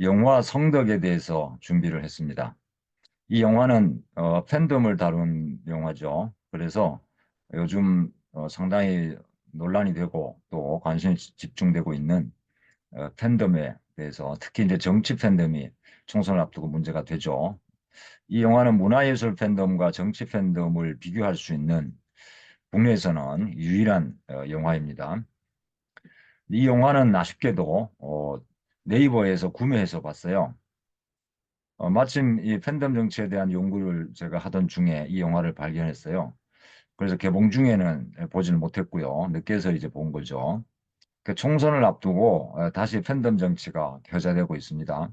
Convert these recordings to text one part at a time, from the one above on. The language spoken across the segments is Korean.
영화 성덕에 대해서 준비를 했습니다. 이 영화는 어, 팬덤을 다룬 영화죠. 그래서 요즘 어, 상당히 논란이 되고 또 관심이 지- 집중되고 있는 어, 팬덤에 대해서 특히 이제 정치 팬덤이 총선을 앞두고 문제가 되죠. 이 영화는 문화예술 팬덤과 정치 팬덤을 비교할 수 있는 국내에서는 유일한 어, 영화입니다. 이 영화는 아쉽게도 어, 네이버에서 구매해서 봤어요. 어, 마침 이 팬덤 정치에 대한 연구를 제가 하던 중에 이 영화를 발견했어요. 그래서 개봉 중에는 보지는 못했고요. 늦게서 이제 본 거죠. 그 총선을 앞두고 어, 다시 팬덤 정치가 겨자되고 있습니다.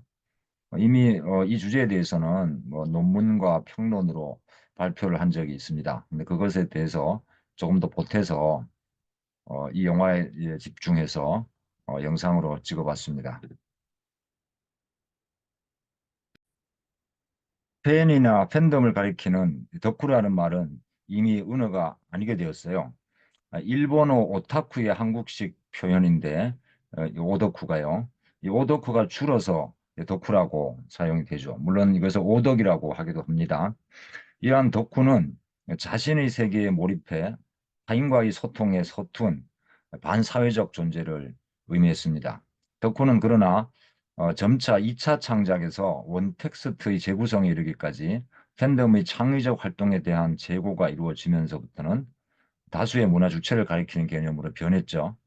어, 이미 어, 이 주제에 대해서는 뭐 논문과 평론으로 발표를 한 적이 있습니다. 근데 그것에 대해서 조금 더 보태서 어, 이 영화에 예, 집중해서 어, 영상으로 찍어봤습니다. 팬이나 팬덤을 가리키는 덕후라는 말은 이미 은어가 아니게 되었어요. 아, 일본어 오타쿠의 한국식 표현인데 어, 이 오덕후가요. 이 오덕후가 줄어서 덕후라고 사용이 되죠. 물론 이것을 오덕이라고 하기도 합니다. 이러한 덕후는 자신의 세계에 몰입해 타인과의 소통에 서툰 반사회적 존재를 의미했습니다. 덕후는 그러나 어, 점차 2차 창작에서 원텍스트의 재구성에 이르기까지 팬덤의 창의적 활동에 대한 재고가 이루어지면서부터는 다수의 문화 주체를 가리키는 개념으로 변했죠.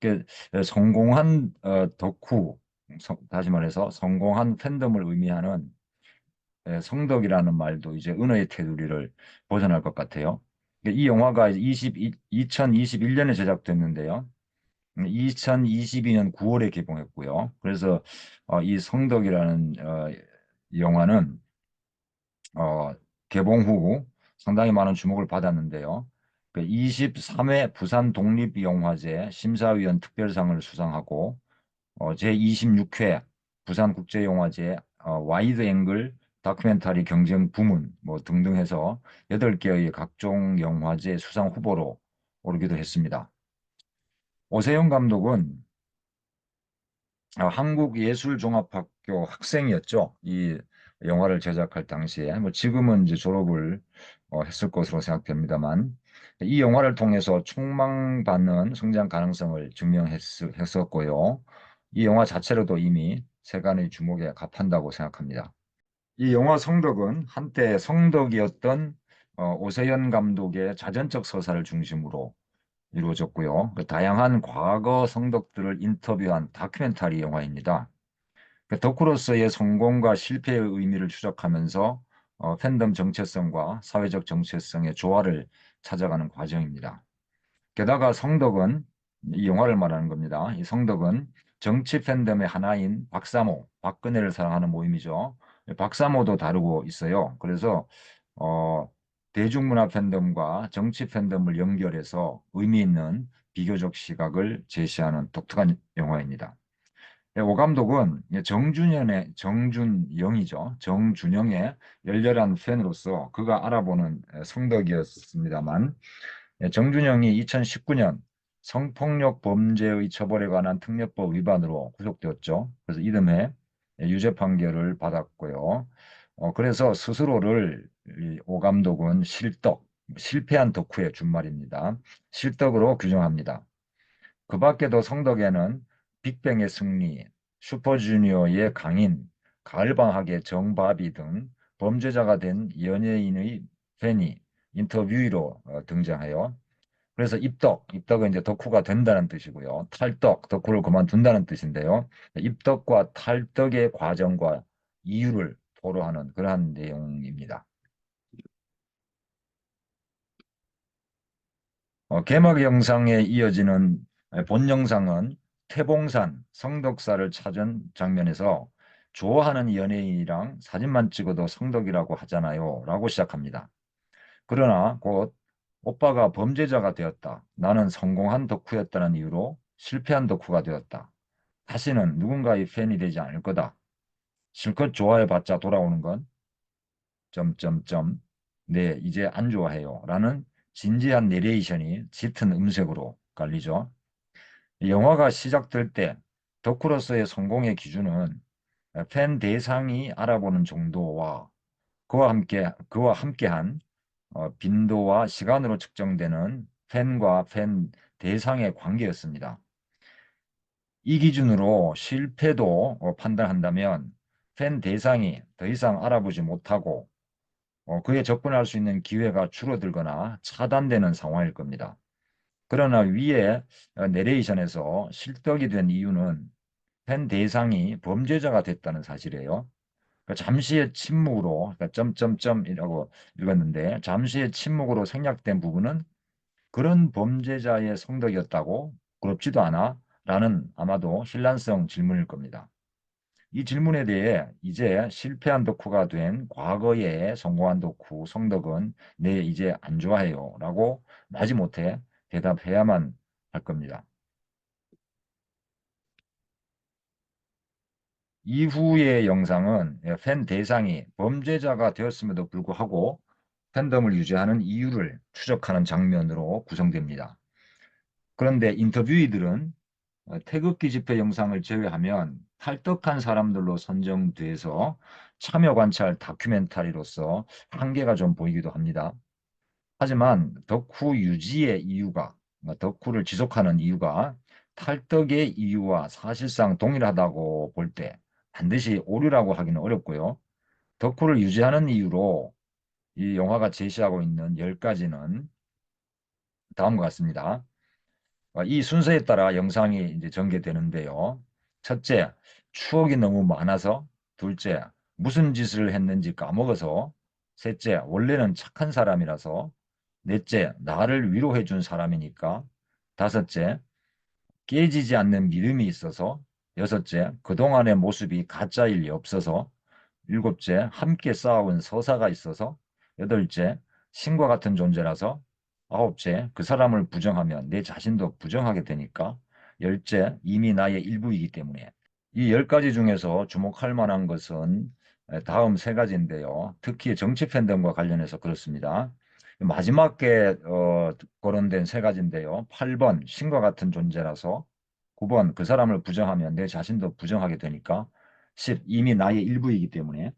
그 성공한 어, 덕후, 성- 다시 말해서 성공한 팬덤을 의미하는 예, 성덕이라는 말도 이제 은어의 테두리를 벗어날 것 같아요. 이 영화가 20, 2021년에 제작됐는데요. 2022년 9월에 개봉했고요. 그래서 어, 이 성덕이라는 어, 영화는 어, 개봉 후 상당히 많은 주목을 받았는데요. 그 23회 부산 독립영화제 심사위원 특별상을 수상하고 어, 제26회 부산국제영화제 어, 와이드 앵글 다큐멘터리 경쟁 부문 뭐 등등 해서 8개의 각종 영화제 수상 후보로 오르기도 했습니다. 오세영 감독은 어, 한국예술종합학교 학생이었죠. 이 영화를 제작할 당시에 뭐 지금은 이제 졸업을 어, 했을 것으로 생각됩니다만 이 영화를 통해서 촉망받는 성장 가능성을 증명했었고요. 이 영화 자체로도 이미 세간의 주목에 값한다고 생각합니다. 이 영화 성덕은 한때 성덕이었던 어, 오세현 감독의 자전적 서사를 중심으로 이루어졌고요. 그 다양한 과거 성덕들을 인터뷰한 다큐멘터리 영화입니다. 그 덕후로서의 성공과 실패의 의미를 추적하면서 어, 팬덤 정체성과 사회적 정체성의 조화를 찾아가는 과정입니다. 게다가 성덕은 이 영화를 말하는 겁니다. 이 성덕은 정치 팬덤의 하나인 박사모, 박근혜를 사랑하는 모임이죠. 박사모도 다루고 있어요. 그래서 어, 대중문화 팬덤과 정치 팬덤을 연결해서 의미 있는 비교적 시각을 제시하는 독특한 영화입니다. 네, 오 감독은 정준영의 정준영이죠. 정준영의 열렬한 팬으로서 그가 알아보는 성덕이었습니다만 예, 정준영이 2019년 성폭력 범죄의 처벌에 관한 특례법 위반으로 구속되었죠. 그래서 이듬해 유죄 판결을 받았고요. 어, 그래서 스스로를 오 감독은 실덕, 실패한 덕후의 준말입니다. 실덕으로 규정합니다. 그 밖에도 성덕에는 빅뱅의 승리, 슈퍼주니어의 강인, 가을방학의 정바비 등 범죄자가 된 연예인의 팬이 인터뷰로 어, 등장해요. 그래서 입덕, 입덕은 이제 덕후가 된다는 뜻이고요. 탈덕, 덕후를 그만둔다는 뜻인데요. 입덕과 탈덕의 과정과 이유를 토로하는 그러한 내용입니다. 어, 개막 영상에 이어지는 본 영상은 태봉산 성덕사를 찾은 장면에서 좋아하는 연예인이랑 사진만 찍어도 성덕이라고 하잖아요. 라고 시작합니다. 그러나 곧 오빠가 범죄자가 되었다. 나는 성공한 덕후였다는 이유로 실패한 덕후가 되었다. 다시는 누군가의 팬이 되지 않을 거다. 실컷 좋아해봤자 돌아오는 건 점점점 네 이제 안 좋아해요. 라는 진지한 내레이션이 짙은 음색으로 깔리죠. 영화가 시작될 때 덕후로서의 성공의 기준은 팬 대상이 알아보는 정도와 그와 함께 그와 함께한 어, 빈도와 시간으로 측정되는 팬과 팬 대상의 관계였습니다. 이 기준으로 실패도 어, 판단한다면 팬 대상이 더 이상 알아보지 못하고 어, 그에 접근할 수 있는 기회가 줄어들거나 차단되는 상황일 겁니다. 그러나 위에 어, 내레이션에서 실덕이 된 이유는 팬 대상이 범죄자가 됐다는 사실이에요. 그러니까 잠시의 침묵으로 그러니까 점점점이라고 읽었는데 잠시의 침묵으로 생략된 부분은 그런 범죄자의 성덕이었다고 그렇지도 않아 라는 아마도 신란성 질문일 겁니다. 이 질문에 대해 이제 실패한 덕후가 된 과거에 성공한 덕후 성덕은 네 이제 안 좋아해요 라고 마지못해 대답해야만 할 겁니다. 이후의 영상은 팬 대상이 범죄자가 되었음에도 불구하고 팬덤을 유지하는 이유를 추적하는 장면으로 구성됩니다. 그런데 인터뷰이들은 어, 태극기 집회 영상을 제외하면 탈덕한 사람들로 선정돼서 참여 관찰 다큐멘터리로서 한계가 좀 보이기도 합니다. 하지만 덕후 유지의 이유가 뭐 덕후를 지속하는 이유가 탈덕의 이유와 사실상 동일하다고 볼 때 반드시 오류라고 하기는 어렵고요. 덕후를 유지하는 이유로 이 영화가 제시하고 있는 10가지는 다음과 같습니다. 어, 이 순서에 따라 영상이 이제 전개되는데요. 첫째, 추억이 너무 많아서. 둘째, 무슨 짓을 했는지 까먹어서. 셋째, 원래는 착한 사람이라서. 넷째, 나를 위로해 준 사람이니까. 다섯째, 깨지지 않는 믿음이 있어서. 여섯째, 그동안의 모습이 가짜일 리 없어서. 일곱째, 함께 싸운 서사가 있어서. 여덟째, 신과 같은 존재라서. 아홉째, 그 사람을 부정하면 내 자신도 부정하게 되니까. 열째, 이미 나의 일부이기 때문에. 이 열 가지 중에서 주목할 만한 것은 다음 세 가지인데요. 특히 정치 팬덤과 관련해서 그렇습니다. 마지막에 어, 거론된 세 가지인데요. 8번, 신과 같은 존재라서. 9번, 그 사람을 부정하면 내 자신도 부정하게 되니까. 10, 이미 나의 일부이기 때문에.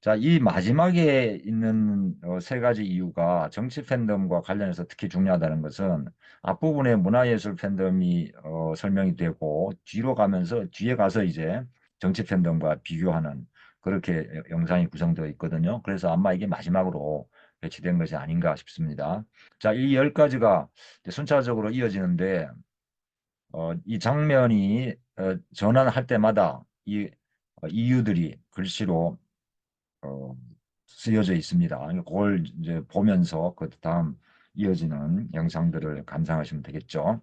자, 이 마지막에 있는 어, 세 가지 이유가 정치 팬덤과 관련해서 특히 중요하다는 것은 앞부분에 문화예술 팬덤이 어, 설명이 되고 뒤로 가면서 뒤에 가서 이제 정치 팬덤과 비교하는 그렇게 영상이 구성되어 있거든요. 그래서 아마 이게 마지막으로 배치된 것이 아닌가 싶습니다. 자, 이 열 가지가 순차적으로 이어지는데 어, 이 장면이 어, 전환할 때마다 이 어, 이유들이 글씨로 어, 쓰여져 있습니다. 그걸 이제 보면서 그 다음 이어지는 영상들을 감상하시면 되겠죠.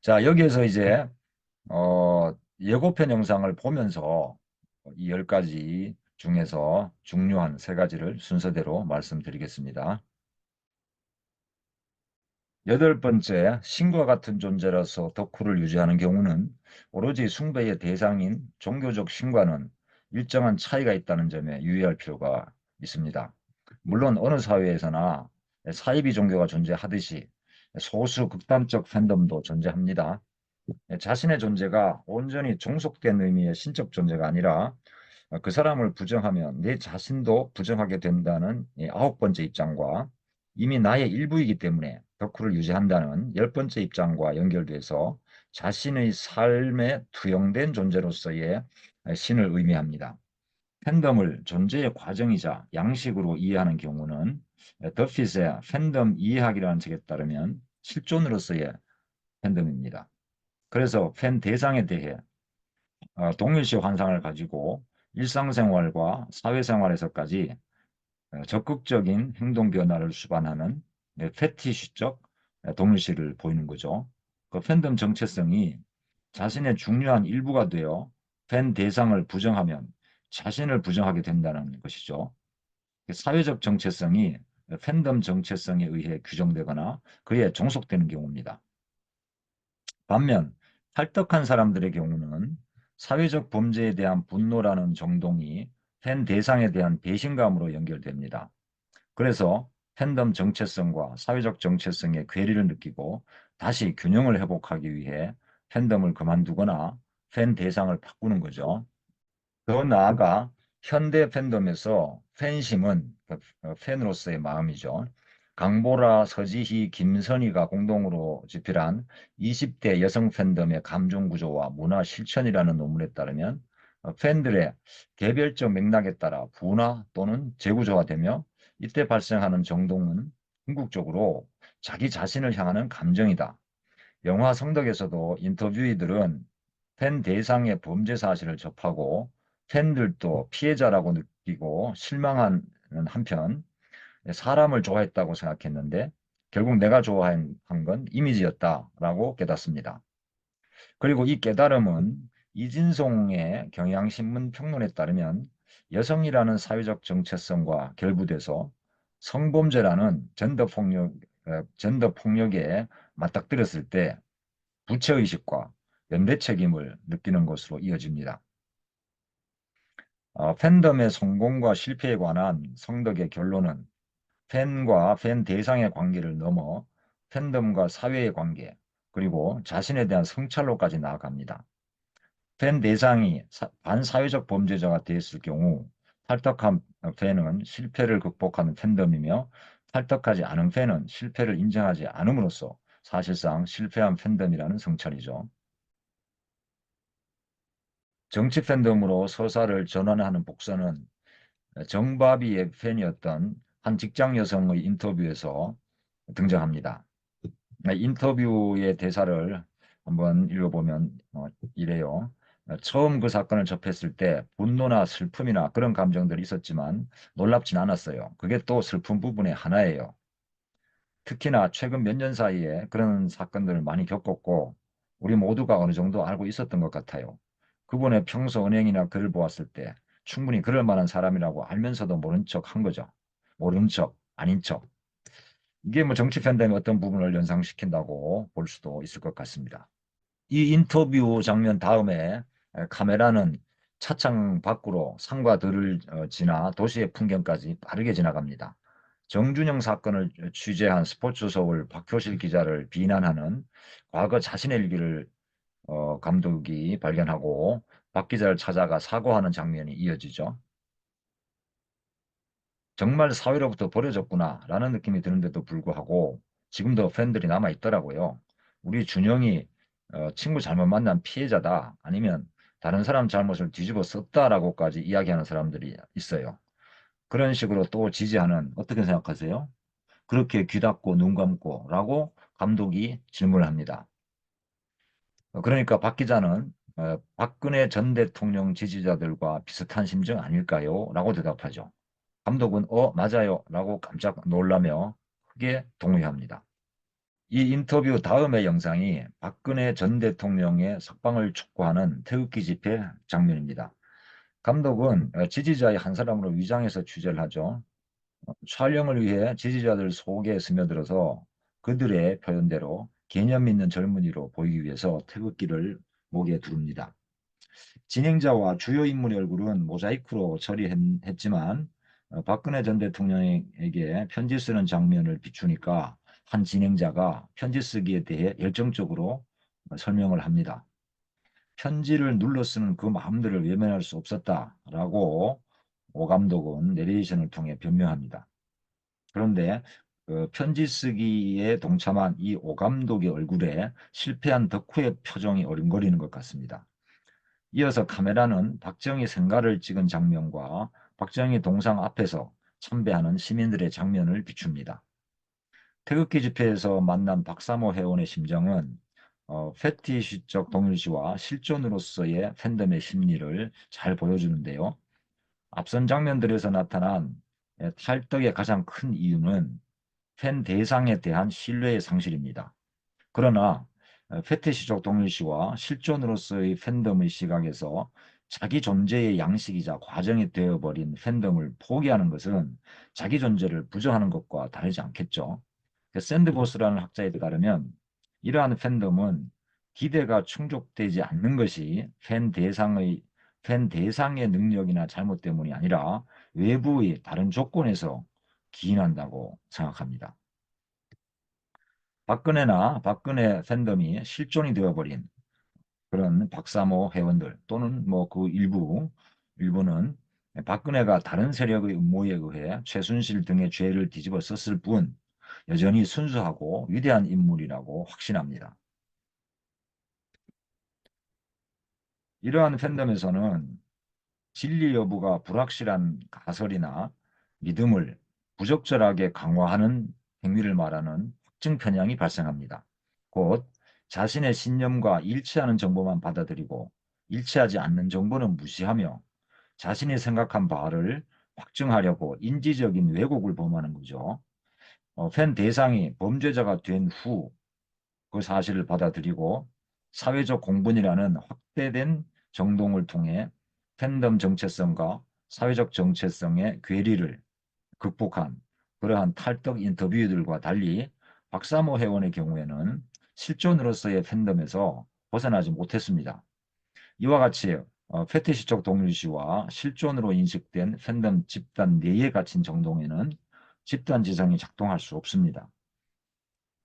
자, 여기에서 이제 어, 예고편 영상을 보면서 이 열 가지 중에서 중요한 세 가지를 순서대로 말씀드리겠습니다. 여덟 번째, 신과 같은 존재로서 덕후를 유지하는 경우는 오로지 숭배의 대상인 종교적 신과는 일정한 차이가 있다는 점에 유의할 필요가 있습니다. 물론 어느 사회에서나 사이비 종교가 존재하듯이 소수 극단적 팬덤도 존재합니다. 자신의 존재가 온전히 종속된 의미의 신적 존재가 아니라 그 사람을 부정하면 내 자신도 부정하게 된다는 아홉 번째 입장과 이미 나의 일부이기 때문에 덕후를 유지한다는 열 번째 입장과 연결돼서 자신의 삶에 투영된 존재로서의 신을 의미합니다. 팬덤을 존재의 과정이자 양식으로 이해하는 경우는 더핏의 팬덤 이해학이라는 책에 따르면 실존으로서의 팬덤입니다. 그래서 팬 대상에 대해 어, 동일시 환상을 가지고 일상생활과 사회생활에서까지 어, 적극적인 행동 변화를 수반하는 패티시적 동일시를 보이는 거죠. 그 팬덤 정체성이 자신의 중요한 일부가 되어 팬 대상을 부정하면 자신을 부정하게 된다는 것이죠. 사회적 정체성이 팬덤 정체성에 의해 규정되거나 그에 종속되는 경우입니다. 반면 탈덕한 사람들의 경우는 사회적 범죄에 대한 분노라는 정동이 팬 대상에 대한 배신감으로 연결됩니다. 그래서 팬덤 정체성과 사회적 정체성의 괴리를 느끼고 다시 균형을 회복하기 위해 팬덤을 그만두거나 팬 대상을 바꾸는 거죠. 더 나아가 현대 팬덤에서 팬심은 그, 어, 팬으로서의 마음이죠. 강보라, 서지희, 김선희가 공동으로 집필한 20대 여성 팬덤의 감정 구조와 문화 실천이라는 논문에 따르면 어, 팬들의 개별적 맥락에 따라 분화 또는 재구조화되며 이때 발생하는 정동은 궁극적으로 자기 자신을 향하는 감정이다. 영화 성덕에서도 인터뷰이들은 팬 대상의 범죄 사실을 접하고 팬들도 피해자라고 느끼고 실망하는 한편 사람을 좋아했다고 생각했는데 결국 내가 좋아한 건 이미지였다라고 깨닫습니다. 그리고 이 깨달음은 이진송의 경향신문 평론에 따르면 여성이라는 사회적 정체성과 결부돼서 성범죄라는 젠더 폭력, 어, 맞닥뜨렸을 때 부채의식과 연대 책임을 느끼는 것으로 이어집니다. 어, 팬덤의 성공과 실패에 관한 성덕의 결론은 팬과 팬 대상의 관계를 넘어 팬덤과 사회의 관계, 그리고 자신에 대한 성찰로까지 나아갑니다. 팬 대상이 반사회적 범죄자가 되었을 경우 탈덕한 팬은 실패를 극복하는 팬덤이며 탈덕하지 않은 팬은 실패를 인정하지 않음으로써 사실상 실패한 팬덤이라는 성찰이죠. 정치 팬덤으로 서사를 전환하는 복선은 정바비의 팬이었던 한 직장 여성의 인터뷰에서 등장합니다. 인터뷰의 대사를 한번 읽어보면 어, 이래요. 처음 그 사건을 접했을 때 분노나 슬픔이나 그런 감정들이 있었지만 놀랍진 않았어요. 그게 또 슬픈 부분의 하나예요. 특히나 최근 몇 년 사이에 그런 사건들을 많이 겪었고 우리 모두가 어느 정도 알고 있었던 것 같아요. 그분의 평소 은행이나 글을 보았을 때 충분히 그럴 만한 사람이라고 알면서도 모른 척 한 거죠. 모른 척, 아닌 척. 이게 뭐 정치 팬덤의 어떤 부분을 연상시킨다고 볼 수도 있을 것 같습니다. 이 인터뷰 장면 다음에 카메라는 차창 밖으로 산과 들을 어, 지나 도시의 풍경까지 빠르게 지나갑니다. 정준영 사건을 취재한 스포츠 서울 박효실 기자를 비난하는 과거 자신의 일기를 어, 감독이 발견하고 박 기자를 찾아가 사과하는 장면이 이어지죠. 정말 사회로부터 버려졌구나 라는 느낌이 드는데도 불구하고 지금도 팬들이 남아 있더라고요. 우리 준영이 어, 친구 잘못 만난 피해자다 아니면 다른 사람 잘못을 뒤집어 썼다라고까지 이야기하는 사람들이 있어요. 그런 식으로 또 지지하는 어떻게 생각하세요? 그렇게 귀 닫고 눈 감고 라고 감독이 질문을 합니다. 어, 그러니까 박 기자는 어, 박근혜 전 대통령 지지자들과 비슷한 심정 아닐까요? 라고 대답하죠. 감독은 어 맞아요 라고 깜짝 놀라며 크게 동의합니다. 이 인터뷰 다음의 영상이 박근혜 전 대통령의 석방을 촉구하는 태극기 집회 장면입니다. 감독은 어, 지지자의 한 사람으로 위장해서 취재를 하죠. 어, 촬영을 위해 지지자들 속에 스며들어서 그들의 표현대로 개념 있는 젊은이로 보이기 위해서 태극기를 목에 두릅니다. 진행자와 주요 인물의 얼굴은 모자이크로 처리했지만 어, 박근혜 전 대통령에게 편지 쓰는 장면을 비추니까 한 진행자가 편지 쓰기에 대해 열정적으로 설명을 합니다. 편지를 눌러 쓰는 그 마음들을 외면할 수 없었다라고 오 감독은 내레이션을 통해 변명합니다. 그런데 그 편지 쓰기에 동참한 이 오 감독의 얼굴에 실패한 덕후의 표정이 어른거리는 것 같습니다. 이어서 카메라는 박정희 생가를 찍은 장면과 박정희 동상 앞에서 참배하는 시민들의 장면을 비춥니다. 태극기 집회에서 만난 박사모 회원의 심정은 어, 패티시적 동일시와 실존으로서의 팬덤의 심리를 잘 보여주는데요. 앞선 장면들에서 나타난 예, 탈덕의 가장 큰 이유는 팬 대상에 대한 신뢰의 상실입니다. 그러나 어, 패티시적 동일시와 실존으로서의 팬덤의 시각에서 자기 존재의 양식이자 과정이 되어버린 팬덤을 포기하는 것은 자기 존재를 부정하는 것과 다르지 않겠죠. 그 샌드보스라는 학자에 따르면 이러한 팬덤은 기대가 충족되지 않는 것이 팬 대상의 팬 대상의 능력이나 잘못 때문이 아니라 외부의 다른 조건에서 기인한다고 생각합니다. 박근혜나 박근혜 팬덤이 실존이 되어버린 그런 박사모 회원들 또는 뭐 그 일부 일부는 박근혜가 다른 세력의 음모에 의해 최순실 등의 죄를 뒤집어 썼을 뿐 여전히 순수하고 위대한 인물이라고 확신합니다. 이러한 팬덤에서는 진리 여부가 불확실한 가설이나 믿음을 부적절하게 강화하는 행위를 말하는 확증 편향이 발생합니다. 곧 자신의 신념과 일치하는 정보만 받아들이고 일치하지 않는 정보는 무시하며 자신이 생각한 바를 확증하려고 인지적인 왜곡을 범하는 거죠. 어, 팬 대상이 범죄자가 된 후 그 사실을 받아들이고 사회적 공분이라는 확대된 정동을 통해 팬덤 정체성과 사회적 정체성의 괴리를 극복한 그러한 탈덕 인터뷰들과 달리 박사모 회원의 경우에는 실존으로서의 팬덤에서 벗어나지 못했습니다. 이와 같이 어, 페티시적 동일시와 실존으로 인식된 팬덤 집단 내에 갇힌 정동에는 집단 지성이 작동할 수 없습니다.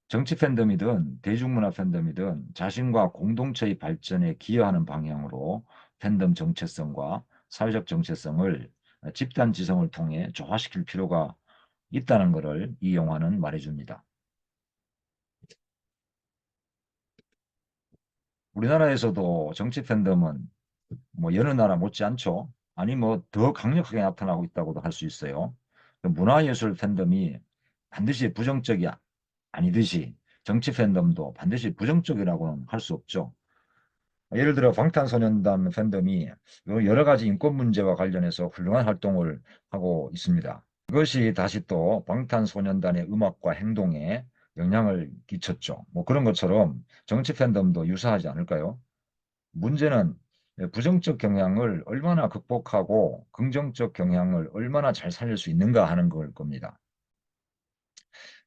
정치 팬덤이든 대중문화 팬덤이든 자신과 공동체의 발전에 기여하는 방향으로 팬덤 정체성과 사회적 정체성을 집단 지성을 통해 조화시킬 필요가 있다는 것을 이 영화는 말해줍니다. 우리나라에서도 정치 팬덤은 뭐 여느 나라 못지않죠. 아니 뭐 더 강력하게 나타나고 있다고도 할 수 있어요. 그 문화예술 팬덤이 반드시 부정적이 아니듯이 정치 팬덤도 반드시 부정적이라고는 할 수 없죠. 예를 들어 방탄소년단 팬덤이 여러 가지 인권 문제와 관련해서 훌륭한 활동을 하고 있습니다. 그것이 다시 또 방탄소년단의 음악과 행동에 영향을 끼쳤죠. 뭐 그런 것처럼 정치 팬덤도 유사하지 않을까요? 문제는 부정적 경향을 얼마나 극복하고 긍정적 경향을 얼마나 잘 살릴 수 있는가 하는 걸 겁니다.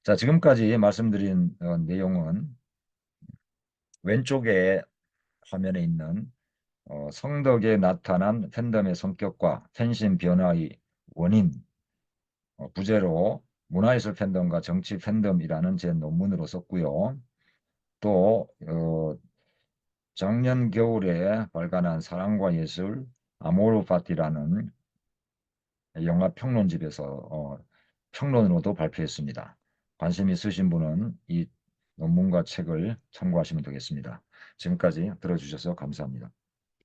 자, 지금까지 말씀드린 어, 내용은 왼쪽에 화면에 있는 어, 성덕에 나타난 팬덤의 성격과 팬심 변화의 원인 어, 부제로 문화예술 팬덤과 정치 팬덤이라는 제 논문으로 썼고요. 또 어, 작년 겨울에 발간한 사랑과 예술 아모르 파티라는 영화 평론집에서 어, 평론으로도 발표했습니다. 관심 있으신 분은 이 논문과 책을 참고하시면 되겠습니다. 지금까지 들어주셔서 감사합니다.